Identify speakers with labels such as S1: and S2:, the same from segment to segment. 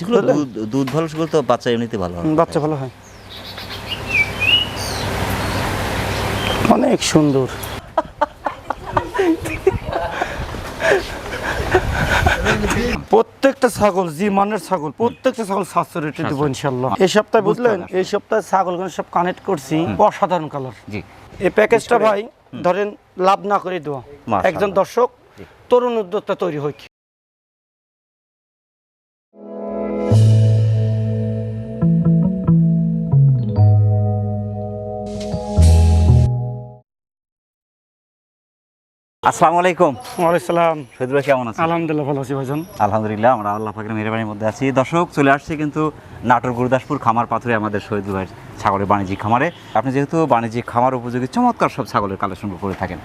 S1: যেগুলো দুধ ভালো সেগুলো তো বাচ্চা এমনিতে ভালো হয়
S2: বাচ্চা ভালো হয়। অনেক সুন্দর। প্রত্যেকটা ছাগল জি মানের ছাগল প্রত্যেকটা ছাগল সাতশো রেটে দেবো ইনশাল্লাহ এই সপ্তাহে বুঝলেন এই সপ্তাহে ছাগলগুলো সব কানেক্ট করছি অসাধারণ কালার
S1: জি।
S2: এই প্যাকেজটা ভাই ধরেন লাভ না করে দেওয়া। একজন দর্শক তরুণ উদ্যোক্তা তৈরি হয়
S1: আসসালামু আলাইকুম।
S2: ওয়ালাইসালাম
S1: শহীদ ভাই কেমন আছেন?
S2: আলহামদুলিল্লাহ ভালো আছি ভাইজান।
S1: আলহামদুলিল্লাহ আমরা আল্লাহ পাকের মেহরবানির মধ্যে আছি। দর্শক চলে আসছে কিন্তু নাটোর গুরুদাসপুর খামার পাথরে আমাদের শহীদ ভাইয়ের ছাগলের বাণিজ্যিক খামারে। আপনি যেহেতু বাণিজ্যিক খামার উপযোগী চমৎকার সব ছাগলের কালেকশন করে থাকেন।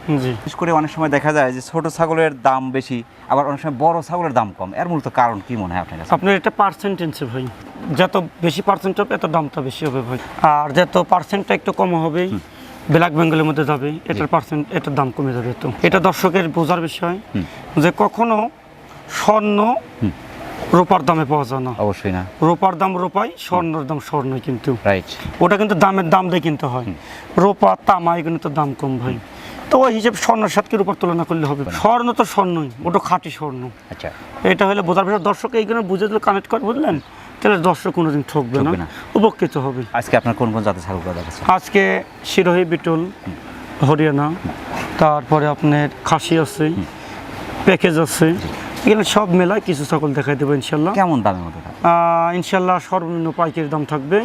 S1: বিশেষ করে অনেক সময় দেখা যায় যে ছোট ছাগলের দাম বেশি আবার অনেক সময় বড় ছাগলের দাম কম। এর মূলত কারণ কি মনে হয় আপনার কাছে?
S2: আপনার এটা পার্সেন্টেন্সে ভাই। যত বেশি পার্সেন্ট হবে এত দামটা বেশি হবে ভাই। আর যত পার্সেন্টটা একটু কম হবে ব্ল্যাক বেঙ্গলের মধ্যে যাবে এটার পার্সেন্ট এটার দাম কমে যাবে তো। এটা দর্শকের বোঝার বিষয় যে কখনো স্বর্ণ রোপার দামে পাওয়া যায় না।
S1: অবশ্যই না।
S2: রোপার দাম রোপাই স্বর্ণের দাম স্বর্ণই কিন্তু।
S1: রাইট
S2: ওটা কিন্তু দামের দাম দিয়ে কিনতে হয়। রোপা তামা এগুলো তো দাম কম ভাই। তো ওই হিসেবে স্বর্ণের সাথে কি রূপার তুলনা করলে হবে? স্বর্ণ তো স্বর্ণই ওটা খাঁটি স্বর্ণ।
S1: আচ্ছা।
S2: এটা হলে বোঝার বিষয়। দর্শক এইগুলো বুঝে দিলে কানেক্ট করে বুঝলেন? তাহলে দর্শক কোনোদিন ঠকবে না। উপকৃত হবে।
S1: আজকে আপনার কোন কোন জাতের ছাগল দেখাচ্ছে
S2: আজকে শিরোহী বিটল হরিয়ানা। তারপরে আপনার খাসি আছে প্যাকেজ আছে। এখানে সব মেলায় কিছু ছাগল দেখাই দেবো ইনশাল্লাহ।
S1: কেমন দামের মধ্যে
S2: ইনশাল্লাহ সর্বনিম্ন পাইকারি দাম থাকবে।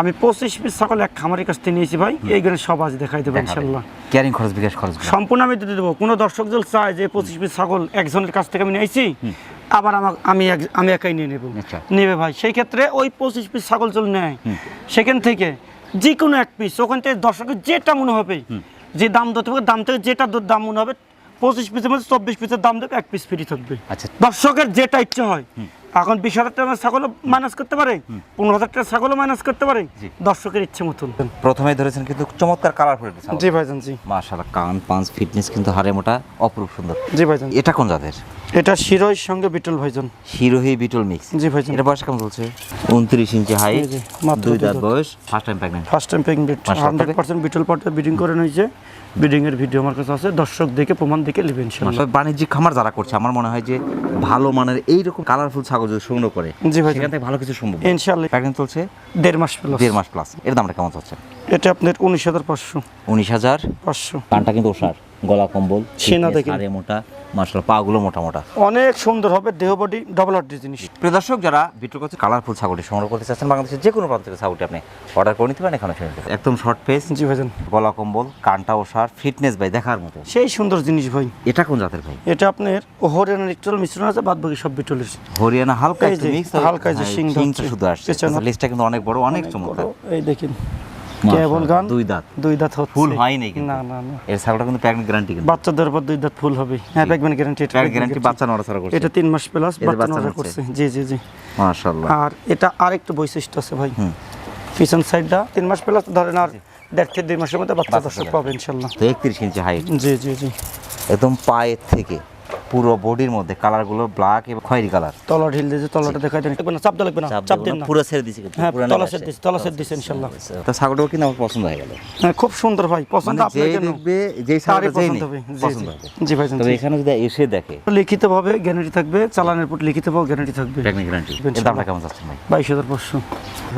S2: আমি পঁচিশ পিস ছাগল এক খামারের কাছ থেকে নিয়েছি ভাই। এইগুলো সব আজ দেখাই দেবো ইনশাল্লাহ।
S1: ক্যারিং খরচ বিকাশ খরচ
S2: সম্পূর্ণ আমি দিতে দেবো। কোনো দর্শক যদি চায় যে পঁচিশ পিস ছাগল একজনের কাছ থেকে আমি নিয়েছি আবার আমার আমি আমি একাই নিয়ে নেব।
S1: আচ্ছা।
S2: নেবে ভাই। সেই ক্ষেত্রে ওই পঁচিশ পিস ছাগল চল নেয়। সেখান থেকে যে কোনো এক পিস ওখান থেকে দর্শকের যেটা মনে হবে যে দাম ধরতে হবে দাম থেকে যেটা দাম মনে হবে পঁচিশ পিসের মধ্যে চব্বিশ পিসের দাম দেবে এক পিস ফ্রি থাকবে।
S1: আচ্ছা।
S2: দর্শকের যেটা ইচ্ছে হয় এখন বিশ হাজার টাকা ছাগলও মাইনাস করতে পারে পনেরো হাজার টাকা ছাগলও মাইনাস করতে পারে। দর্শকের ইচ্ছে মতন
S1: প্রথমে ধরেছেন কিন্তু চমৎকার একটা ছাগল।
S2: জি ভাইজান জি।
S1: মাশাআল্লাহ কান পাঁচ ফিটনেস কিন্তু হারে মোটা অপরূপ সুন্দর।
S2: জি ভাইজান।
S1: এটা কোন জাতের?
S2: এটা শিরোইর সঙ্গে বিটল ভাইজান।
S1: হিরোহি বিটল মিক্স
S2: জি ভাইজান।
S1: এটা বয়স কেমন চলছে? উনত্রিশ ইঞ্চি
S2: মাত্র
S1: দুই দাঁত। বয়স first time pregnant
S2: first time
S1: মাশাআল্লাহ।
S2: হান্ড্রেড পার্সেন্ট বিটল পার্টে বিডিং করে নিয়েছে। বিডিং এর ভিডিও আমার কাছে আছে দর্শক দেখে প্রমাণ দেখে নেবেন
S1: বাণিজ্যিক খামার যারা করছে আমার মনে হয় যে ভালো মানের এইরকম কালারফুল ছাগল যদি সংগ্রহ করে।
S2: জি ভাই।
S1: সেখান থেকে ভালো কিছু সম্ভব
S2: ইনশাআল্লাহ।
S1: প্যাকেজ চলছে
S2: দেড় মাস প্লাস
S1: দেড় মাস প্লাস এর দামটা কেমন চলছে
S2: এটা আপনার উনিশ হাজার পাঁচশো।
S1: উনিশ হাজার
S2: পাঁচশো।
S1: কানটা কিন্তু ওষার। গলা কম্বল
S2: সেনা দেখেন।
S1: হাড়ে মোটা মার্শাল পাগুলো মোটা মোটা।
S2: অনেক সুন্দর হবে দেহ বডি ডবল হার্ড জিনিস
S1: প্রিয় দর্শক যারা ভিডিও করছে কালারফুল ছাগলটি সংগ্রহ করতে চাচ্ছেন বাংলাদেশের যে কোনো প্রান্ত থেকে ছাগলটি আপনি অর্ডার করে নিতে পারেন এখানে একদম শর্ট ফেস
S2: জি ভাইজান।
S1: গলা কম্বল কানটা ওষার ফিটনেস ভাই দেখার মতো।
S2: সেই সুন্দর জিনিস ভাই।
S1: এটা কোন জাতের ভাই?
S2: এটা আপনার হরিয়ানার একটু মিশ্রণ আছে বাদ বাকি সব বিটলের
S1: হরিয়ানা হালকা একটু মিক্স
S2: হালকা যে ধরছে।
S1: শুধু আসছে। লিস্টটা কিন্তু অনেক বড় অনেক চমৎকার।
S2: এই দেখেন। কেবল গান?
S1: দুই দাঁত।
S2: দুই দাঁত হচ্ছে।
S1: ফুল হয়নি কিন্তু।
S2: না না না।
S1: এর ছাগলটা কিন্তু প্যাকেট গ্যারান্টি কিন্তু।
S2: বাচ্চাদের পর দুই দাঁত ফুল হবে। হ্যাঁ প্যাকম্যান গ্যারান্টি
S1: প্যাকেট গ্যারান্টি বাচ্চা নড়াচড়া করছে।
S2: এটা তিন মাস প্লাস বাচ্চা
S1: নড়ছে।
S2: করছে। জি জি জি।
S1: মাশাআল্লাহ।
S2: আর এটা আরেকটু বৈশিষ্ট্য আছে ভাই।
S1: হুম।
S2: পিছন সাইডটা তিন মাস প্লাস ধরেন আর দেড় থেকে দুই মাসের মধ্যে বাচ্চা দর্শক পাবে ইনশাল্লাহ
S1: তো একত্রিশ ইঞ্চি হাইট
S2: জি জি জি।
S1: একদম পায়ের থেকে। পুরো বডির মধ্যে কালারগুলো ব্ল্যাক এবং খয়েরি কালার
S2: তলা ঢিল দিয়েছে তলাটা দেখাই দেন না চাপ লাগবে না চাপ দিন না
S1: পুরো ছেড়ে দিছি
S2: হ্যাঁ
S1: পুরো
S2: তলা
S1: আসছে।
S2: দিচ্ছে তলা সেট দিচ্ছে ইনশাল্লাহ।
S1: তো ছাগলটাও কিন্তু আমার পছন্দ হয়ে গেল?
S2: হ্যাঁ খুব সুন্দর ভাই পছন্দ
S1: মানে
S2: আপনার
S1: যে
S2: জন্য
S1: দেখবে যেই ছাগলটা যেই
S2: পছন্দ হবে। জি
S1: তবে
S2: জি।
S1: এখানে যদি এসে দেখে।
S2: লিখিতভাবে গ্যারান্টি থাকবে চালানের উপর লিখিতভাবে গ্যারান্টি থাকবে।
S1: প্রেগনেন্ট গ্যারান্টি এর দামটা কেমন যাচ্ছে ভাই?
S2: বাইশ হাজার পাঁচশো।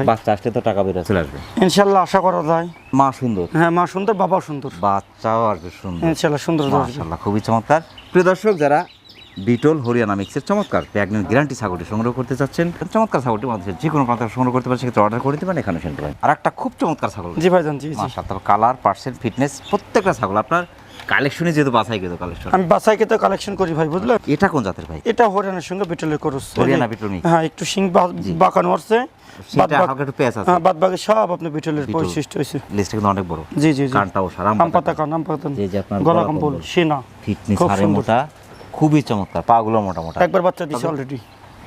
S1: বাচ্চা আসলে তো টাকা বেরো চলে আসবে।
S2: ইনশাল্লাহ আশা করা যায়।
S1: মা সুন্দর।
S2: হ্যাঁ মা সুন্দর বাবাও সুন্দর।
S1: বাচ্চাও আর কি সুন্দর।
S2: ইনশাল্লাহ সুন্দর।
S1: মাশাআল্লাহ খুবই চমৎকার। প্রিয় দর্শক যারা বিটল হরিয়ানা মিক্সের চমৎকার প্রেগনেন্ট গ্যারান্টি ছাগলটি সংগ্রহ করতে চাচ্ছেন চমৎকার ছাগলটি আমাদের যে কোনো প্রান্ত সংগ্রহ করতে পারে সেক্ষেত্রে অর্ডার করে দিতে পারেন এখানে শুনতে পারেন আর একটা খুব চমৎকার ছাগল।
S2: জি ভাই জান জি
S1: কালার পার্সেন্ট ফিটনেস প্রত্যেকটা ছাগল আপনার কালেকশনে যেহেতু বাছাই কিন্তু কালেকশন
S2: আমি কালেকশন করি ভাই বুঝলেন
S1: এটা কোন জাতের ভাই?
S2: এটা হরিয়ানার সঙ্গে বিটলের করস।
S1: হরিয়ানা বিটল
S2: হ্যাঁ একটু সিং বাঁকানো আছে।
S1: সেটা
S2: বাদ বাক-
S1: হালকা একটু পেঁয়াজ আছে।
S2: বাদ বাকি সব আপনি বিটলের বৈশিষ্ট্য হয়েছে
S1: লিস্টটা কিন্তু অনেক বড়।
S2: জি জি জি।
S1: কানটাও সারাম
S2: আম পাতা কান আম পাতা
S1: যে যে আপনার
S2: গলা
S1: গলা
S2: কম্বল
S1: কম্বল।
S2: সেনা।
S1: ফিটনেস
S2: খুব
S1: মোটা খুবই চমৎকার পাগুলো মোটা মোটা।
S2: একবার বাচ্চা দিছে অলরেডি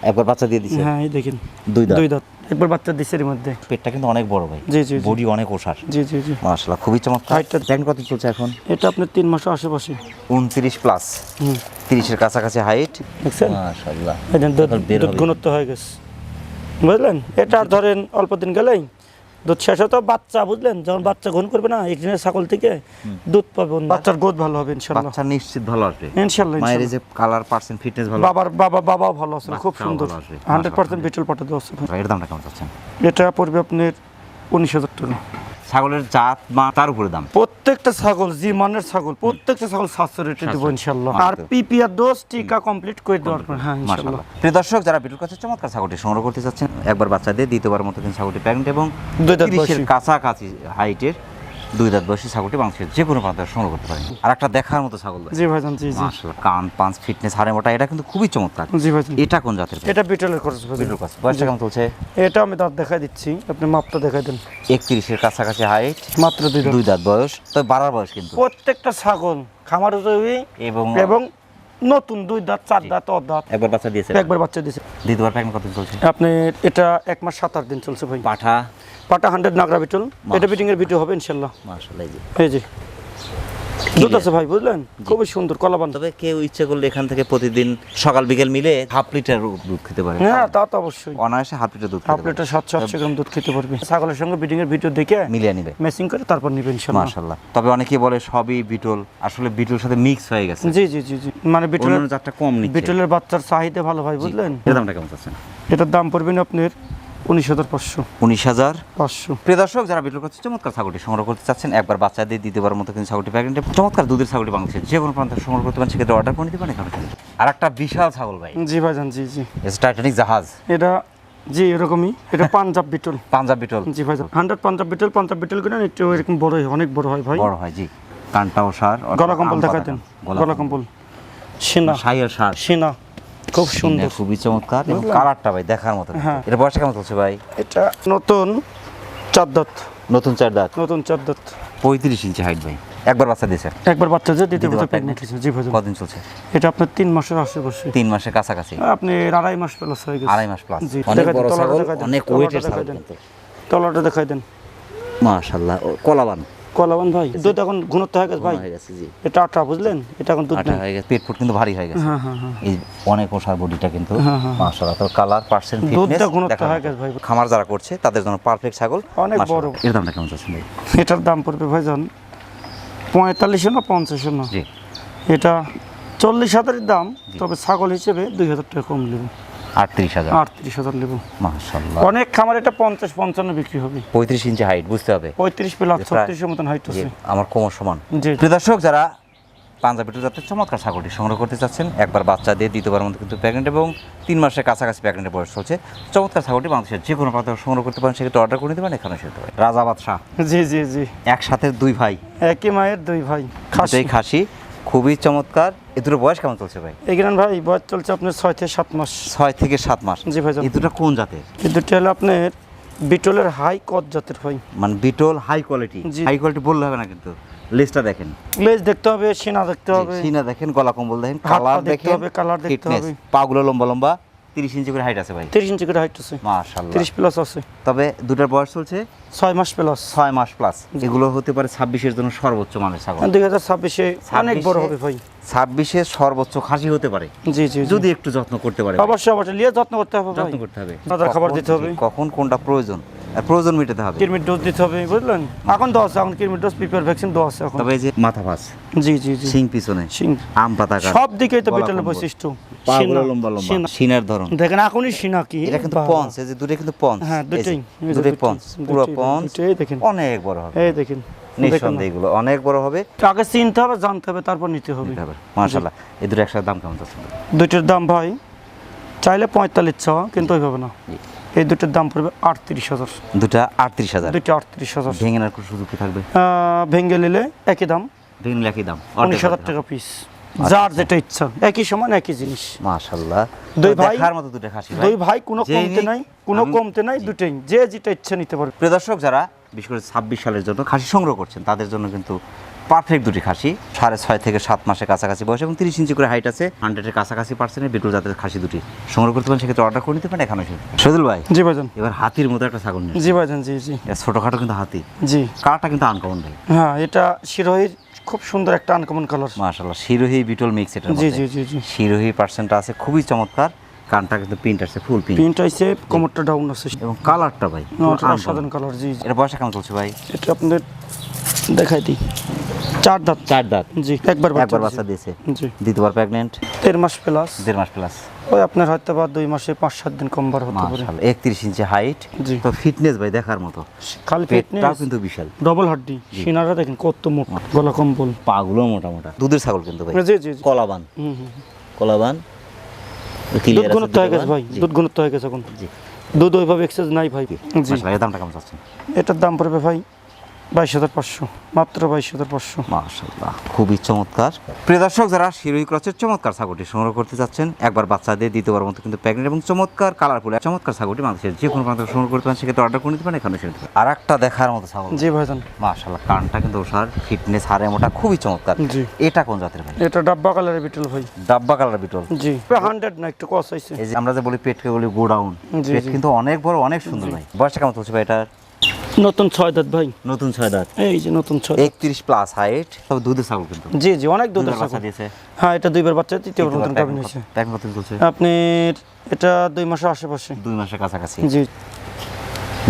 S1: একবার বাচ্চা দিয়ে দিছে?
S2: হ্যাঁ এই দেখেন।
S1: দুই দাঁত।
S2: দুই দাঁত। একবার বাচ্চা দিছে এর মধ্যে।
S1: পেটটা কিন্তু অনেক বড় ভাই।
S2: জি, জি।
S1: বডি অনেক ওষার।
S2: জি জি জি।
S1: মাশাআল্লাহ খুবই চমৎকার।
S2: হাইটটা-
S1: প্যান্ট কত চলছে এখন?
S2: এটা আপনার তিন মাসের আশেপাশে।
S1: উনত্রিশ প্লাস
S2: হুম।
S1: তিরিশের কাছাকাছি হাইট
S2: দেখছেন?
S1: মাশাআল্লাহ।
S2: দুধ
S1: হবে।
S2: হয়ে গেছে। বুঝলেন? এটা ধরেন অল্প দিন গেলেই দুধ শেষ হতো বাচ্চা বুঝলেন? যখন বাচ্চা গ্রহণ করবে না একদিনের ছাগল থেকে দুধ পাবে বাচ্চার গোদ ভালো হবে ইনশাল্লাহ।
S1: বাচ্চা নিশ্চিত ভালো আসবে।
S2: ইনশাল্লাহ
S1: মায়ের যে কালার পার্সেন্ট ফিটনেস ভালো
S2: বাবার বাবা বাবাও ভালো আছে খুব সুন্দর।
S1: ভালো আসবে।
S2: হান্ড্রেড পার্সেন্ট
S1: মাশাআল্লাহ।
S2: বিটল পাঠা দেওয়া আছে
S1: এর দামটা কেমন চাচ্ছেন?
S2: এটা পড়বে আপনার উনিশ হাজার টাকা।
S1: ছাগলের জাত মা তার উপরে দাম।
S2: প্রত্যেকটা ছাগল জি মানের ছাগল প্রত্যেকটা ছাগল সাতশো রেটে দেবো ইনশাল্লাহ
S1: আচ্ছা।
S2: আর পিপিআর দোষ টিকা কমপ্লিট করে দেওয়ার হ্যাঁ ইনশাল্লাহ
S1: প্রিয় দর্শক যারা বিটুল কাছে চমৎকার ছাগলটি সংগ্রহ করতে চাচ্ছেন একবার বাচ্চা দিয়ে দ্বিতীয়বার মতো ছাগলটি প্রেগনেন্ট এবং তিরিশের কাছাকাছি হাইটের দুই দাঁত বয়সী ছাগলটি বাংলাদেশের যে কোনো প্রান্তে সংগ্রহ করতে পারেন। আর একটা দেখার মতো ছাগল।
S2: জি ভাইজান জি জি।
S1: কান পাঁচ ফিটনেস হাড়ে মোটা এটা কিন্তু খুবই চমৎকার।
S2: জি ভাইজান।
S1: এটা কোন জাতের
S2: এটা বিটলের খরচ।
S1: বিটুল কাছে বয়সটা কেমন চলছে?
S2: এটা আমি দাঁত দেখাই দিচ্ছি আপনি মাপটা দেখাই দেন।
S1: একত্রিশের কাছাকাছি হাইট
S2: মাত্র দুই দাঁত।
S1: দুই দাঁত বয়স তবে বাড়ার বয়স কিন্তু।
S2: প্রত্যেকটা ছাগল খামার উপযোগী
S1: এবং
S2: এবং নতুন দুই দাঁত চার দাঁত অ দাঁত।
S1: একবার বাচ্চা দিয়েছে
S2: একবার বাচ্চা দিয়েছে
S1: দ্বিতীয়বার প্রেগনেন্ট কত চলছে।
S2: আপনি এটা এক মাস সাত আট দিন চলছে ভাই।
S1: পাঠা
S2: পাটা হান্ড্রেড নাগরা বিটল? এটা বিটিং এর ভিডিও হবে ইনশাল্লাহ
S1: মাশাআল্লাহ এই যে।
S2: দুধ আছে ভাই বুঝলেন? খুবই সুন্দর কলাবান
S1: তবে কেউ ইচ্ছে করলে এখান থেকে প্রতিদিন সকাল বিকেল মিলে হাফ লিটার দুধ খেতে পারে।
S2: হ্যাঁ তা তো অবশ্যই।
S1: অনায়াসে হাফ লিটার দুধ
S2: হাফ লিটার সাতশো আটশো গ্রাম দুধ খেতে পারবে। ছাগলের সঙ্গে বিটিং এর ভিডিও দেখে
S1: মিলিয়ে নিবে।
S2: মেসিং করে তারপর নিবে ইনশাল্লাহ
S1: মাশাআল্লাহ। তবে অনেকেই বলে সবই বিটল। আসলে বিটল সাথে মিক্স হয়ে গেছে।
S2: জি জি জি জি। মানে বিটলের
S1: জাতটা কম নিচ্ছে।
S2: বিটলের বাচ্চার চাহিদা ভালো ভাই বুঝলেন?
S1: এর দামটা কেমন চাচ্ছেন?
S2: এটার দাম পড়বে না আপনার উনিশ হাজার পাঁচশো।
S1: উনিশ হাজার
S2: পাঁচশো।
S1: প্রিয় দর্শক যারা বিটল করছে চমৎকার ছাগলটি সংগ্রহ করতে চাচ্ছেন একবার বাচ্চা দিয়ে দ্বিতীয়বার মতো কিন্তু ছাগলটি প্যাকেটে চমৎকার দুধের ছাগলটি বাংলাদেশের যে কোনো প্রান্তে সংগ্রহ করতে পারেন সেক্ষেত্রে অর্ডার করে নিতে পারেন এখানে। আর একটা বিশাল ছাগল ভাই।
S2: জি ভাইজান জি জি।
S1: টাইটানিক জাহাজ।
S2: এটা জি এরকমই। এটা পাঞ্জাব বিটল
S1: পাঞ্জাব বিটল
S2: জি হান্ড্রেড পাঞ্জাব বিটল পাঞ্জাব বিটল কিনা একটু এরকম বড় হয় অনেক বড় হয় ভাই।
S1: বড় হয় জি। কানটাও সার
S2: গলা কম্বল দেখাই দেন গলা কম্বল সেনা
S1: সাইয়ার সার।
S2: সেনা খুব সুন্দর।
S1: খুবই চমৎকার এবং কালারটা ভাই দেখার মতো
S2: হ্যাঁ।
S1: এটা বয়সটা কেমন চলছে ভাই?
S2: এটা নতুন চার দাঁত
S1: নতুন চার দাঁত
S2: নতুন চার দাঁত
S1: পঁয়ত্রিশ ইঞ্চি হাইট ভাই। একবার বাচ্চা দিয়েছে?
S2: একবার বাচ্চা যে দ্বিতীয়
S1: দ্বিতীয়বার
S2: বছর প্রেগনেন্ট হয়েছে জি ভাইজান
S1: কদিন চলছে?
S2: এটা আপনার তিন মাসের আশেপাশে
S1: তিন মাসের কাছাকাছি?
S2: আপনি আড়াই মাস প্লাস হয়ে গেছে।
S1: আড়াই মাস প্লাস
S2: জি
S1: অনেক
S2: দেখাই দেন,
S1: বড় ছাগল অনেক ওয়েটের ছাগল
S2: তলাটা দেখাই দেন।
S1: মাশাআল্লাহ কলাবান।
S2: কলাবান ভাই দুধ এখন ঘনত্ব হয়ে গেছে ভাই।
S1: হয়ে গেছে জি।
S2: এটা আটা বুঝলেন? এটা এখন দুধ
S1: আটা হয়ে গেছে পেট ফুট কিন্তু ভারী হয়ে গেছে।
S2: হ্যাঁ হ্যাঁ হ্যাঁ।
S1: এই অনেক ওষার বডিটা কিন্তু। মাশাআল্লাহ তো কালার পার্সেন্ট
S2: দুধটা
S1: ফিটনেস
S2: ঘনত্ব হয়ে গেছে ভাই।
S1: খামার যারা করছে তাদের জন্য পারফেক্ট ছাগল।
S2: অনেক বড়।
S1: এর দামটা কেমন চাচ্ছেন ভাই?
S2: এটার দাম পড়বে ভাইজান পঁয়তাল্লিশশো না পঞ্চাশশো না।
S1: জি।
S2: এটা চল্লিশ হাজারের দাম তবে ছাগল হিসেবে দুই হাজার টাকা কম নেব।
S1: আটত্রিশ হাজার।
S2: আটত্রিশ হাজার
S1: মাশাআল্লাহ।
S2: অনেক খামার এটা পঞ্চাশ পঞ্চান্ন বিক্রি হবে।
S1: পঁয়ত্রিশ ইঞ্চি হাইট বুঝতে হবে।
S2: পঁয়ত্রিশ প্লাস ছত্রিশের মতন হাইট
S1: যে
S2: আছে।
S1: আমার কোমর সমান।
S2: জি।
S1: প্রিয় দর্শক যারা পাঞ্জাবি জাতের চমৎকার ছাগলটি সংগ্রহ করতে চাচ্ছেন একবার বাচ্চা দিয়ে দ্বিতীয়বার মতো কিন্তু প্যাকেট এবং তিন মাসের কাছাকাছি প্যাকেটের বয়স চলছে। চমৎকার ছাগলটি বাংলাদেশের যে কোনো প্রান্ত সংগ্রহ করতে পারেন সেক্ষেত্রে অর্ডার করে পারেন এখানে সেতে পারেন। রাজা বাদশাহ।
S2: জি জি জি।
S1: একসাথে দুই ভাই।
S2: একই মায়ের দুই ভাই। খাসি।
S1: খাসি। খুবই চমৎকার। এ দুটো বয়স কেমন চলছে ভাই?
S2: এখানে ভাই বয়স চলছে আপনার ছয় থেকে সাত মাস।
S1: ছয় থেকে সাত মাস।
S2: জি ভাই
S1: এই দুটো কোন জাতের?
S2: এই দুটি হলো আপনার বিটলের হাই কত জাতের ভাই?
S1: মানে beetal high quality. High quality বললে হবে না কিন্তু। লেজটা দেখেন।
S2: লেজ দেখতে হবে সিনা দেখতে হবে।
S1: সিনা দেখেন গলা কম্বল দেখেন কালার
S2: দেখতে হবে, কালার দেখতে হবে।
S1: পাগুলো লম্বা লম্বা। তিরিশ ইঞ্চি করে হাইট আছে ভাই।
S2: তিরিশ ইঞ্চি করে হাইট আছে।
S1: মাশাল্লাহ
S2: তিরিশ প্লাস আছে।
S1: তবে দুটার বয়স চলছে?
S2: 6 মাস প্লাস
S1: 6 মাস প্লাস এগুলো হতে পারে 26 এর জন্য সর্বোচ্চ মানের ছাগল।
S2: দুই হাজার ছাব্বিশে অনেক বড় হবে ভাই।
S1: 26 এ সর্বোচ্চ খাসি হতে পারে।
S2: জি জি
S1: যদি একটু যত্ন করতে পারে
S2: অবশ্যই অবশ্যই। লিয়ে যত্ন করতে হবে
S1: যত্ন করতে হবে।
S2: খাবার
S1: কখন-
S2: দিতে হবে।
S1: কখন কোনটা প্রয়োজন? প্রয়োজন মেটাতে হবে।
S2: কিরমির ডোজ দিতে হবে বুঝলেন? এখন আছে এখন কিরমির ডোজ প্রিপেয়ার ভ্যাকসিন আছে এখন।
S1: তবে এই যে মাথা ভাস
S2: জি জি জি।
S1: সিং পিছনে
S2: সিং
S1: আম পাতা
S2: সব দিকেই তো বিটলের
S1: কম্বল।
S2: বৈশিষ্ট্য।
S1: পাগুলো লম্বা লম্বা। সিনার ধরন।
S2: দেখেন এখনই সিনা কি?
S1: এটা কিন্তু। পঞ্চ এই যে দুটো কিন্তু পঞ্চ
S2: হ্যাঁ,
S1: এই
S2: দুটোই। এই
S1: দুটোই, পঞ্চ পুরো পঞ্চ
S2: দুটোই দেখেন।
S1: অনেক বড় হবে।
S2: এই দেখেন
S1: নিঃসন্দেহে এগুলো অনেক বড় হবে।
S2: আগে চিনতে হবে জানতে হবে তারপর নিতে হবে।
S1: মাশাল্লাহ এই দুটো একসাথে দাম কেমন যাচ্ছে?
S2: দুইটার দাম ভাই চাইলে পঁয়তাল্লিশ চাওয়া কিন্তু ওইভাবে না। এই দুটোর দাম পড়বে আটত্রিশ হাজার।
S1: দুটা আটত্রিশ হাজার।
S2: দুইটা আটত্রিশ হাজার।
S1: ভেঙে নেওয়ার কোনো সুযোগ কি থাকবে?
S2: ভেঙে নিলে একই দাম।
S1: ভেঙে নিলে একই দাম।
S2: উনিশ হাজার টাকা পিস যার যেটা ইচ্ছা একই সমান একই জিনিস।
S1: মাশাল্লাহ
S2: দুই ভাই-
S1: দেখার মতো দুটো খাসি
S2: দুই ভাই কোনো কমতে নাই কোনো কমতে নাই দুটোই। যে যেটা ইচ্ছা নিতে পারবে।
S1: প্রিয় দর্শক যারা বিশেষ করে ছাব্বিশ সালের জন্য খাসি সংগ্রহ করছেন তাদের জন্য কিন্তু পারফেক্ট দুটি খাসি সাড়ে ছয় থেকে সাত মাসের কাছাকাছি বয়স এবং তিরিশ ইঞ্চি করে হাইট আছে হান্ড্রেডের কাছাকাছি পার্সেন্টের বিটুল জাতের খাসি দুটি। সংগ্রহ করতে পারেন সেক্ষেত্রে অর্ডার করে নিতে পারেন এখানে সদুল ভাই
S2: জি ভাইজান।
S1: এবার হাতির মতো একটা ছাগল নিয়ে
S2: জি ভাইজান জি জি।
S1: এটা ছোটোখাটো কিন্তু হাতি।
S2: জি।
S1: কালারটা কিন্তু আনকমন ভাই।
S2: হ্যাঁ এটা শিরোহির খুব সুন্দর একটা আনকমন কালার
S1: মাশাল্লাহ শিরোহি বিটল মিক্স এটার
S2: জি জি জি জি।
S1: শিরোহি পার্সেন্টটা আছে খুবই চমৎকার। কানটা কিন্তু প্রিন্ট আছে ফুল প্রিন্ট
S2: প্রিন্ট আইছে কোমরটা ডাউন আছে।
S1: এবং কালারটা ভাই
S2: সাধারণ কালার জি জি।
S1: এটা বয়সটা কেমন চলছে ভাই?
S2: এটা আপনাদের দেখাই দিই। চার দাঁত।
S1: চার দাঁত।
S2: জি একবার
S1: একবার
S2: বাচ্চা
S1: দিয়েছে।
S2: জি।
S1: দ্বিতীয়বার প্রেগনেন্ট
S2: দেড় মাস প্লাস
S1: দেড় মাস প্লাস
S2: ওই আপনার হয়তো বা দুই মাসে পাঁচ সাত দিন কম বার হতে পারে।
S1: একত্রিশ ইঞ্চি হাইট তো ফিটনেস ভাই দেখার মতো।
S2: খালি ফিটনেস
S1: কিন্তু বিশাল।
S2: ডবল হাড্ডি। সিনারা দেখেন কত মোটা গলা কম্বল।
S1: পাগুলো মোটা মোটা। দুধের ছাগল কিন্তু ভাই।
S2: জি জি
S1: কলাবান। কলাবান।
S2: দুধ ঘনত্ব হয়ে গেছে ভাই। দুধ ঘনত্ব হয়ে গেছে এখন।
S1: জি।
S2: দুধ ওইভাবে এক্সেস নাই ভাই। জি।
S1: দামটা কেমন চাচ্ছেন?
S2: এটার দাম পড়বে ভাই বাইশ হাজার পাঁচশো মাত্র বাইশ হাজার পাঁচশো।
S1: মাশাআল্লাহ খুবই চমৎকার। প্রিয় দর্শক যারা শিরোই ক্রসের চমৎকার ছাগলটি সংগ্রহ করতে যাচ্ছেন একবার বাচ্চা দিয়ে দ্বিতীয়বার মতো কিন্তু প্রেগনেন্ট এবং চমৎকার কালারফুল চমৎকার ছাগলটি মানুষের যে কোনো প্রান্ত সংগ্রহ করতে পারেন সেক্ষেত্রে অর্ডার করে নিতে পারেন এখানে সেটা আর একটা দেখার মতো ছাগল।
S2: জি ভাইজান।
S1: মাশাআল্লাহ কানটা কিন্তু ওষার ফিটনেস হারে মোটা খুবই চমৎকার।
S2: জি।
S1: এটা কোন জাতের ভাই?
S2: এটা ডাব্বা কালারের বিটল ভাই।
S1: ডাব্বা কালার বিটল।
S2: জি। হান্ড্রেড না একটু কস আইছে
S1: এই যে আমরা যে বলি পেটকে বলি গোডাউন। পেট কিন্তু অনেক বড় অনেক সুন্দর ভাই। বয়সটা কেমন চলছে ভাই এটা
S2: নতুন ছয় দাঁত ভাই।
S1: নতুন ছয় দাঁত।
S2: এই যে নতুন ছয়
S1: একত্রিশ প্লাস হাইট দুধের ছাগল কিন্তু।
S2: জি জি অনেক দুধের ছাগল।
S1: দিয়েছে।
S2: হ্যাঁ এটা দুইবার বাচ্চা তৃতীয়বার মতন গাভিন হয়েছে
S1: প্যাকেট কত চলছে
S2: আপনার এটা দুই মাসের আশেপাশে।
S1: দুই মাসের কাছাকাছি।
S2: জি।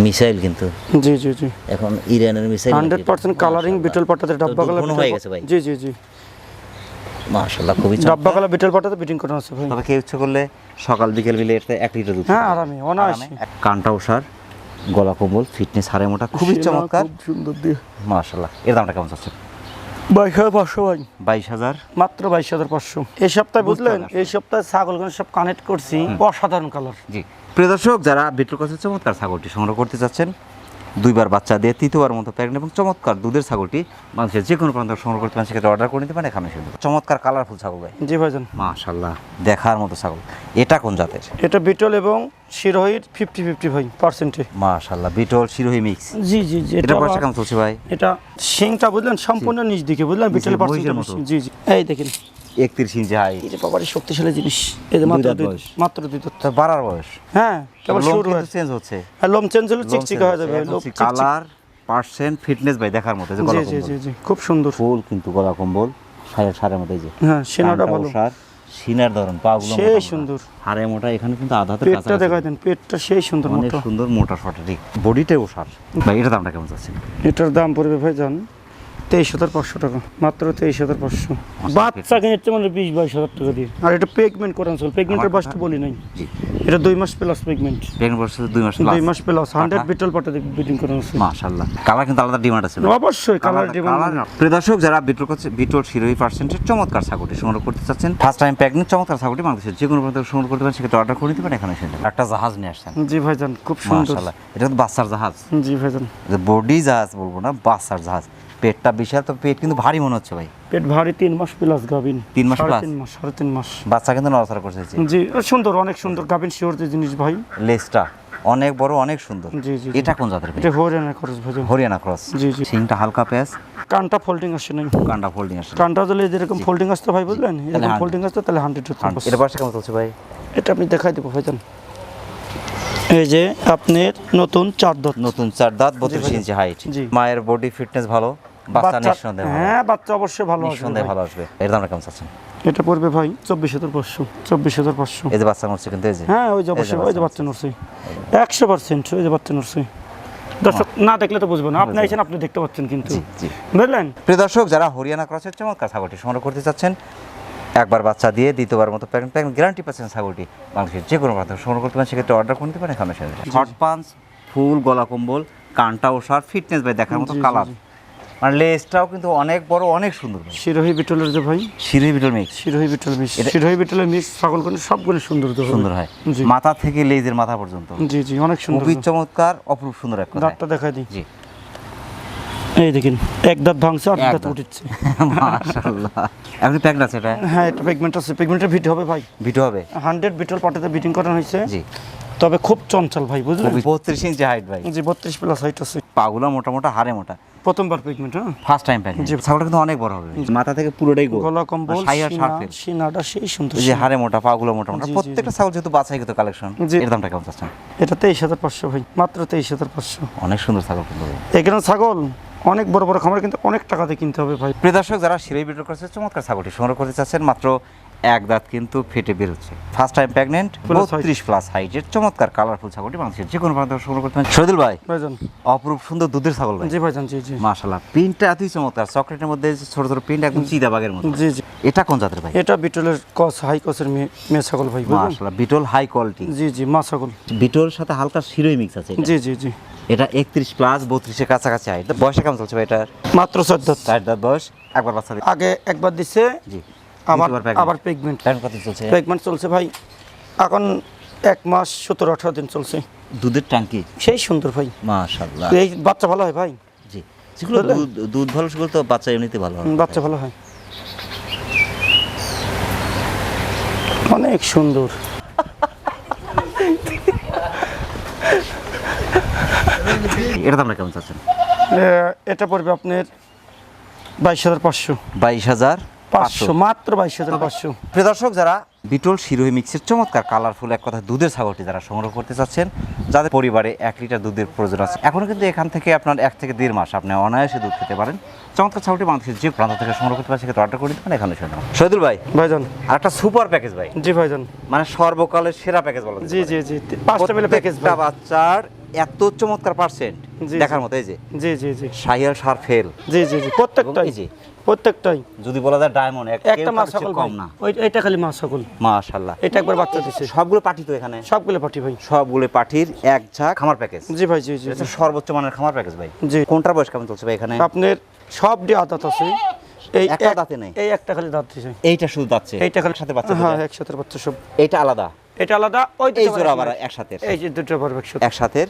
S1: মিসাইল কিন্তু।
S2: জি জি জি।
S1: এখন ইরানের missile
S2: hundred percent colouring beetal পাটাতে ডাব্বা কালার
S1: হয়ে গেছে ভাই।
S2: জি জি জি।
S1: মাশাআল্লাহ খুবই
S2: ডাব্বা কালার বিটল পাটাতে বিটিং করা আছে ভাই।
S1: তবে কেউ ইচ্ছে করলে সকাল বিকেল মিলে এতে এক লিটার দুধ
S2: হ্যাঁ আরামে অনায়াসে।
S1: কানটা ওষার। গলা কম্বল ফিটনেস হারে মোটা খুবই চমৎকার।
S2: সুন্দর দিয়ে
S1: মাশাআল্লাহ। এর দামটা কেমন চাচ্ছেন?
S2: বাইশ হাজার পাঁচশো ভাই।
S1: বাইশ হাজার?
S2: মাত্র বাইশ হাজার পাঁচশো। এই সপ্তাহে বুঝলেন এই সপ্তাহে ছাগলগুলো সব কানেক্ট করছি অসাধারণ কালার
S1: জি। প্রিয় দর্শক যারা বিটল কাছে চমৎকার ছাগলটি সংগ্রহ করতে চাচ্ছেন দুইবার বাচ্চা দিয়ে তৃতীয়বার মতো প্রেগনেন্ট এবং চমৎকার দুধের ছাগলটি মানুষের যে কোনো প্রান্ত সংগ্রহ করতে পারেন সেক্ষেত্রে অর্ডার করে নিতে পারেন এখানে শুধু চমৎকার কালারফুল ছাগল ভাই।
S2: জি ভাইজান।
S1: মাশাল্লাহ দেখার মতো ছাগল। এটা কোন জাতের?
S2: এটা বিটল এবং শিরোহির ফিফটি ফিফটি ভাই পার্সেন্টে
S1: মাশাল্লাহ বিটল শিরোহি মিক্স
S2: জি জি জি
S1: এটা
S2: আবার-
S1: কেমন চলছে ভাই?
S2: এটা শিংটা বুঝলেন সম্পূর্ণ নিচ দিকে বুঝলেন বিটল
S1: মহিষের
S2: পার্সেন্টে
S1: মতো।
S2: জি জি। এই দেখেন
S1: একত্রিশ ইঞ্চি হাই
S2: বাবারই শক্তিশালী জিনিস এই যে মাত্র দুই মাত্র দুই
S1: তো বাড়ার বয়স।
S2: হ্যাঁ কেবল শুরু হয়
S1: চেঞ্জ হচ্ছে।
S2: লোম চেঞ্জ হলে চিকচিকা হয়ে যাবে
S1: কালার পার্সেন্ট ফিটনেস ভাই দেখার মতো যে
S2: জি
S1: গলা
S2: জি জি জি খুব সুন্দর।
S1: ফুল কিন্তু গলা কম্বল সারের মতো যে।
S2: হ্যাঁ সেনাটা ভালো।
S1: সিনার ধরন পাগুলো
S2: সেই। সুন্দর।
S1: হাড়ে মোটা এখানে কিন্তু আধাতে
S2: পেটটা দেখাই দেন পেটটা সেই সুন্দর মোটা।
S1: সুন্দর মোটা সোটা ঠিক। বডিটাই ওষার। ভাই এটা দামটা কেমন চাচ্ছেন?
S2: এটার দাম পড়বে ভাই জান তেইশ হাজার পাঁচশো টাকা মাত্র তেইশ হাজার পাঁচশো। বাচ্চা কিনেছে মানে বিশ বাইশ হাজার টাকা দিয়ে। আর এটা পেগমেন্ট করান চল পেগমেন্টের বাসটা বলি নাই। এটা দুই মাস প্লাস পেগমেন্ট
S1: দুই মাস
S2: দুই মাস প্লাস হান্ড্রেড বিটল পাটা বিটিং করানো আছে।
S1: মাশাআল্লাহ। কালার কিন্তু আলাদা ডিমান্ড আছে
S2: অবশ্যই কালার ডিমান্ড
S1: প্রিয় দর্শক যারা বিটল করছে বিটল শিরোহী পার্সেন্টের চমৎকার ছাগলটি সংগ্রহ করতে চাচ্ছেন ফার্স্ট টাইম প্রেগনেন্ট চমৎকার ছাগলটি বাংলাদেশের যে কোনো প্রান্ত সংগ্রহ করতে পারেন সেক্ষেত্রে অর্ডার করে নিতে পারেন এখানে সেটা একটা জাহাজ নিয়ে আসছেন।
S2: জি ভাইজান খুব সুন্দর।
S1: এটা তো বাচ্চার জাহাজ।
S2: জি ভাইজান।
S1: বডি জাহাজ বলব না বাচ্চার জাহাজ। পেটটা বিশাল তো পেট কিন্তু ভারী মনে হচ্ছে ভাই।
S2: পেট ভারী তিন মাস প্লাস গাবিন
S1: তিন মাস plus?
S2: তিন মাস সাড়ে তিন মাস।
S1: বাচ্চা কিন্তু নড়াচড়া করছে
S2: জি সুন্দর অনেক সুন্দর গাবিন শিওর যে জিনিস ভাই।
S1: লেজটা অনেক বড় অনেক সুন্দর।
S2: জি, জি।
S1: এটা কোন জাতের ভাই?
S2: এটা হরিয়ানা খরচ ভাইজান
S1: হরিয়ানা ক্রস।
S2: জি, জি।
S1: সিংটা হালকা প্যাচ
S2: কানটা ফোল্ডিং আসে নাই।
S1: কান্ডা ফোল্ডিং আসে
S2: কানটা যদি যেরকম ফোল্ডিং আসতো ভাই বুঝলেন? এরকম ফোল্ডিং আসতো তাহলে হান্ড্রেড
S1: এটা বয়সটা কেমন চলছে ভাই?
S2: এটা আপনি দেখাই দেবো ভাইজান এই যে আপনার নতুন চার দত।
S1: নতুন চার দাঁত বত্রিশ
S2: ভাই।
S1: ইঞ্চি হাইট
S2: জি।
S1: মায়ের বডি ফিটনেস ভালো। বাচ্চা নিঃসন্দেহে
S2: হ্যাঁ বাচ্চা অবশ্যই ভালো
S1: নিঃসন্দেহে ভালো আসবে। এর দামটা কেমন চাচ্ছেন?
S2: এটা পড়বে ভাই চব্বিশ হাজার পাঁচশো চব্বিশ হাজার পাঁচশো।
S1: এই যে বাচ্চা নড়ছে কিন্তু এই যে।
S2: হ্যাঁ ওই যে অবশ্যই ওই যে
S1: বাচ্চা
S2: নড়ছে। একশো পার্সেন্ট ওই যে বাচ্চা নড়ছে। দর্শক না দেখলে তো বুঝব না। আপনি দেখতে পাচ্ছেন কিন্তু। বুঝলেন?
S1: প্রিয় দর্শক যারা হরিয়ানা ক্রসের চমৎকার ছাগলটি সংগ্রহ করতে চাচ্ছেন একবার বাচ্চা দিয়ে দ্বিতীয়বার মতো প্যাকেট প্যাকেট গ্যারান্টি পাচ্ছেন ছাগলটি। বাংলাদেশের যে কোনো প্রান্ত সংগ্রহ করতে পারেন সেক্ষেত্রে অর্ডার করে নিতে পারেন এখানে শর্ট পাঞ্চ ফুল গলা কম্বল কানটা ওষার ফিটনেস ভাই দেখার মতো কালার। মানে লেজটাও কিন্তু অনেক বড় অনেক সুন্দর
S2: শিরোহী বিটলের যে ভাই?
S1: সিঁড়ি বিটল মিক্স।
S2: শিরোহী বিটল মিক্স। শিরোহী বিটলের মিক্স ছাগলগুলো সবগুলো সুন্দর তো
S1: সুন্দর হয়। মাথা থেকে লেজের মাথা পর্যন্ত।
S2: জি জি অনেক সুন্দর।
S1: খুবই চমৎকার অপরূপ সুন্দর এক
S2: দাঁতটা দেখাই দিই।
S1: জি।
S2: এই দেখেন এক দাঁত ভাঙছে আর দাঁত। উঠেছে।
S1: মাশাআল্লাহ। আপনি প্যাকেট আছে এটা?
S2: হ্যাঁ এটা পেগমেন্ট আছে। পেগমেন্টের ভিট হবে ভাই।
S1: ভিডিও হবে?
S2: হান্ড্রেড বিটল পাটাতে বিটিং করানো হয়েছে।
S1: জি।
S2: তবে খুব চঞ্চল ভাই বুঝলেন?
S1: খুবই বত্রিশ ইঞ্চি হাইট ভাই।
S2: জি বত্রিশ প্লাস হাইট আছে।
S1: পাগুলো মোটা মোটা হাড়ে মোটা।
S2: প্রথমবার পেগমেন্ট হ্যাঁ?
S1: ফার্স্ট টাইম প্যাকেট
S2: জি।
S1: ছাগলটা কিন্তু অনেক বড় হবে। মাথা থেকে পুরোটাই গোল।
S2: গলা কম্বল সিনাটা সেই সুন্দর
S1: যে হাড়ে মোটা পাগুলো মোটা মোটা প্রত্যেকটা ছাগল যেহেতু বাছাইকৃত কালেকশন এর দামটা কেমন চাচ্ছেন?
S2: এটা তেইশ হাজার পাঁচশো ভাই মাত্র তেইশ হাজার পাঁচশো।
S1: অনেক সুন্দর ছাগল কিন্তু।
S2: এখানে ছাগল অনেক বড় বড় খামার কিন্তু অনেক টাকাতে কিনতে হবে ভাই।
S1: প্রিয় দর্শক যারা সিরাই বিক্রি করছে চমৎকার ছাগলটি সংগ্রহ করতে চাচ্ছেন মাত্র এক দাঁত কিন্তু ফেটে বেরোচ্ছে। First time pregnant. বত্রিশ প্লাস হাইটের চমৎকার কালারফুল ছাগলটি বাংলাদেশের যে কোনো প্রান্ত সংগ্রহ করতে পারেন। শহীদুল ভাই অপরূপ সুন্দর দুধের ছাগল
S2: জি ভাইজান জি জি।
S1: মাশাল্লাহ প্রিন্টটা এতই চমৎকার চকলেটের মধ্যে ছোট ছোট প্রিন্ট একদম চিদা বাগের মতো।
S2: জি জি।
S1: এটা কোন জাতের ভাই?
S2: এটা বিটলের কস হাই কসের মেয়ে ছাগল ভাই
S1: মাশাল্লাহ বিটল হাই কোয়ালিটি
S2: জি জি মা ছাগল।
S1: বিটল সাথে হালকা শিরোই মিক্স আছে।
S2: জি জি জি।
S1: এটা একত্রিশ প্লাস বত্রিশের কাছাকাছি হাইট বয়সে কেমন চলছে ভাই এটার?
S2: মাত্র চোদ্দ
S1: চার দাঁত বয়স একবার বাচ্চা
S2: আগে একবার দিচ্ছে
S1: জি।
S2: আবার আবার পেগমেন্ট
S1: প্যান্ট কত চলছে।
S2: পেগমেন্ট চলছে ভাই। এখন এক মাস সতেরো আঠারো দিন চলছে।
S1: দুধের ট্যাঙ্কি?
S2: সেই সুন্দর ভাই।
S1: মাশাল্লাহ
S2: এই বাচ্চা ভালো হয় ভাই।
S1: জি। যেগুলো দুধ ভালো সেগুলো তো বাচ্চা এমনিতে ভালো
S2: হুম, বাচ্চা ভালো হয়। অনেক সুন্দর।
S1: এটা দামটা কেমন চাচ্ছেন?
S2: এটা পড়বে আপনার বাইশ হাজার পাঁচশো।
S1: বাইশ হাজার
S2: পাঁচশো। মাত্র বাইশ হাজার পাঁচশো।
S1: প্রিয় দর্শক যারা বিটল শিরোহি মিক্সের চমৎকার কালারফুল এক কথা দুধের ছাগলটি যারা সংগ্রহ করতে চাচ্ছেন যাদের পরিবারে এক লিটার দুধের প্রয়োজন আছে এখনও কিন্তু এখান থেকে আপনার এক থেকে দেড় মাস আপনি অনায়াসে দুধ খেতে পারেন। চমৎকার ছাগলটি বাংলাদেশের যে প্রান্ত থেকে সংগ্রহ করতে পারেন সেক্ষেত্রে অর্ডার করে দিতে পারেন এখানে শুনে শহীদুল ভাই
S2: ভাইজান।
S1: আর একটা সুপার প্যাকেজ ভাই।
S2: জি ভাইজান।
S1: মানে সর্বকালের সেরা প্যাকেজ বলা।
S2: জি জি জি। পাঁচটা মিলে প্যাকেজ
S1: বাচ্চার এত চমৎকার পার্সেন্ট দেখার মতো এই যে।
S2: জি জি জি।
S1: সাহিয়াল সার ফেল
S2: জি জি জি। প্রত্যেকটাই।
S1: যে
S2: প্রত্যেকটাই।
S1: যদি বলা যায় ডায়মন্ড
S2: একটা মা ছাগল
S1: কম না।
S2: ওই এটা খালি মা ছাগল
S1: মাশাআল্লাহ।
S2: এটা একবার বাচ্চা দিছে।
S1: সবগুলো পাঠি তো এখানে।
S2: সবগুলো পাঠি ভাই।
S1: সবগুলো পাঠির এক ঝাঁক খামার প্যাকেজ
S2: জি ভাই জি জি
S1: এটা সর্বোচ্চ মানের খামার প্যাকেজ ভাই।
S2: জি।
S1: কোনটার বয়স কেমন চলছে ভাই এখানে?
S2: আপনার সব ডি আদাত আছে। এই
S1: একটা
S2: এক-
S1: দাঁতে নেই?
S2: এই একটা খালি দাঁত দিছে।
S1: এইটা শুধু যাচ্ছে
S2: এইটা খালি
S1: সাথে বাচ্চা
S2: হ্যাঁ। একসাথে বাচ্চা সব।
S1: এইটা আলাদা।
S2: এটা আলাদা ওই দুটো
S1: জোড়া
S2: আবার
S1: একসাথে।
S2: এই যে দুটো পারবে একসাথে।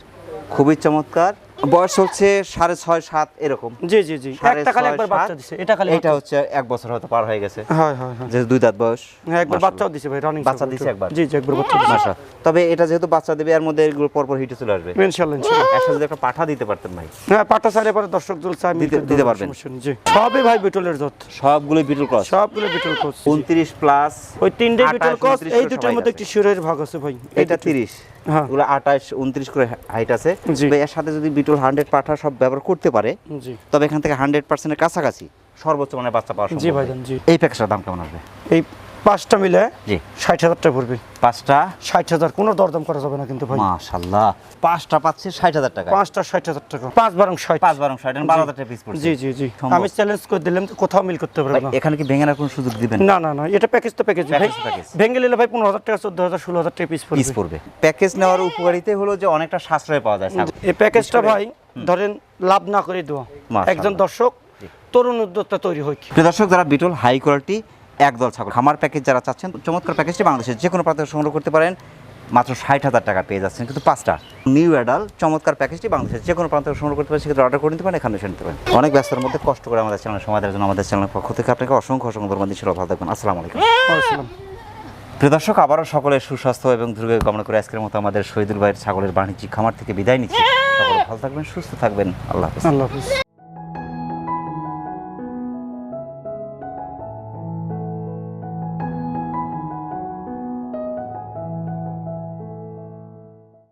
S1: খুবই চমৎকার। বয়স হচ্ছে সাড়ে ছয় সাত এরকম।
S2: জি জি জি। একটা একবার বাচ্চা দিছে। এটা
S1: এটা হচ্ছে এক বছর হয়তো পার হয়ে গেছে।
S2: হ্যাঁ হ্যাঁ
S1: দুই দাঁত বয়স।
S2: হ্যাঁ একবার বাচ্চাও দিছে ভাই রানিং
S1: বাচ্চা দিছে একবার।
S2: জি জি একবার বাচ্চা দিছে।
S1: তবে এটা যেহেতু বাচ্চা দেবে এর মধ্যে এগুলো পর পর হিটে চলে আসবে।
S2: ইনশাআল্লাহ ইনশাআল্লাহ।
S1: একসাথে একটা পাঠা দিতে পারতেন ভাই।
S2: হ্যাঁ পাঠা চাইলে পরে দর্শক দল চাই
S1: দিতে দিতে পারবেন।
S2: জি। সবই ভাই বিটলের যত।
S1: সবগুলো বিটল ক্রস
S2: সবগুলো বিটল ক্রস
S1: 29 প্লাস
S2: ওই তিনটে বিটল
S1: ক্রস
S2: এই দুটোর মধ্যে একটি শিরের ভাগ আছে ভাই।
S1: এটা
S2: 30
S1: ওগুলো আঠাশ উনত্রিশ করে হাইট আছে। এর সাথে যদি বিটল হান্ড্রেড পাঠা সব ব্যবহার করতে পারে তবে এখান থেকে হান্ড্রেড পার্সেন্টের কাছাকাছি সর্বোচ্চ মানে বাচ্চা পাওয়া এই প্যাকেজটার দাম কেমন আসবে?
S2: এই পাঁচটা মিলে
S1: জি।
S2: ষাট হাজার টাকা পড়বে।
S1: পাঁচটা?
S2: ষাট হাজার কোনো দরদাম করা যাবে না কিন্তু ভাই।
S1: মাশাল্লাহ পাঁচটা পাচ্ছে ষাট হাজার টাকা
S2: পাঁচটা ষাট হাজার টাকা। পাঁচ বারং ষাট।
S1: পাঁচ বারো ষাট বারো হাজার টাকা পিস পড়ছে।
S2: জি জি। জি আমি চ্যালেঞ্জ করে দিলাম তো কোথাও মিল করতে পারবে না।
S1: এখানে কি ভেঙে কোনো সুযোগ দিবেন?
S2: না না না এটা প্যাকেজ তো প্যাকেজ ভাই। ভেঙে নিলে ভাই পনেরো হাজার টাকা চোদ্দ হাজার ষোলো হাজার টাকা পিস
S1: পিস
S2: পড়বে।
S1: পড়বে। প্যাকেজ নেওয়ার উপকারিতা হলো যে অনেকটা সাশ্রয় পাওয়া যায়।
S2: এই প্যাকেজটা ভাই ধরেন লাভ না করে দেওয়া। একজন দর্শক তরুণ উদ্যোক্তা তৈরি হয়
S1: দর্শক যারা বিটল হাই কোয়ালিটি একদল ছাগল। খামার প্যাকেজ যারা চাচ্ছেন চমৎকার প্যাকেজটি বাংলাদেশের যে কোনো প্রান্ত সংগ্রহ করতে পারেন। মাত্র ষাট হাজার টাকা পেয়ে যাচ্ছেন কিন্তু পাঁচটা। নিউ অ্যাডাল চমৎকার প্যাকেজটি বাংলাদেশের যে কোনো প্রান্ত সংগ্রহ করতে পারেন সেক্ষেত্রে অর্ডার করে নিতে পারেন এখানে নিতে পারেন। অনেক ব্যস্ততার মধ্যে কষ্ট করে আমাদের চ্যানেল সময় দেওয়ার জন্য আমাদের চ্যানেলের পক্ষ থেকে আপনাকে অসংখ্য অসংখ্য ধন্যবাদ দিচ্ছিল ভালো থাকবেন। আসসালামু আলাইকুম। প্রিয় দর্শক আবারও সকলের সুস্বাস্থ্য এবং দুর্গে কামনা করে আজকের মতো আমাদের শহীদুল ভাইয়ের ছাগলের বাণিজ্যিক খামার থেকে বিদায় নিচ্ছি। সকলে ভালো থাকবেন সুস্থ থাকবেন। আল্লাহ হাফেজ।
S2: আল্লাহ হাফিজ।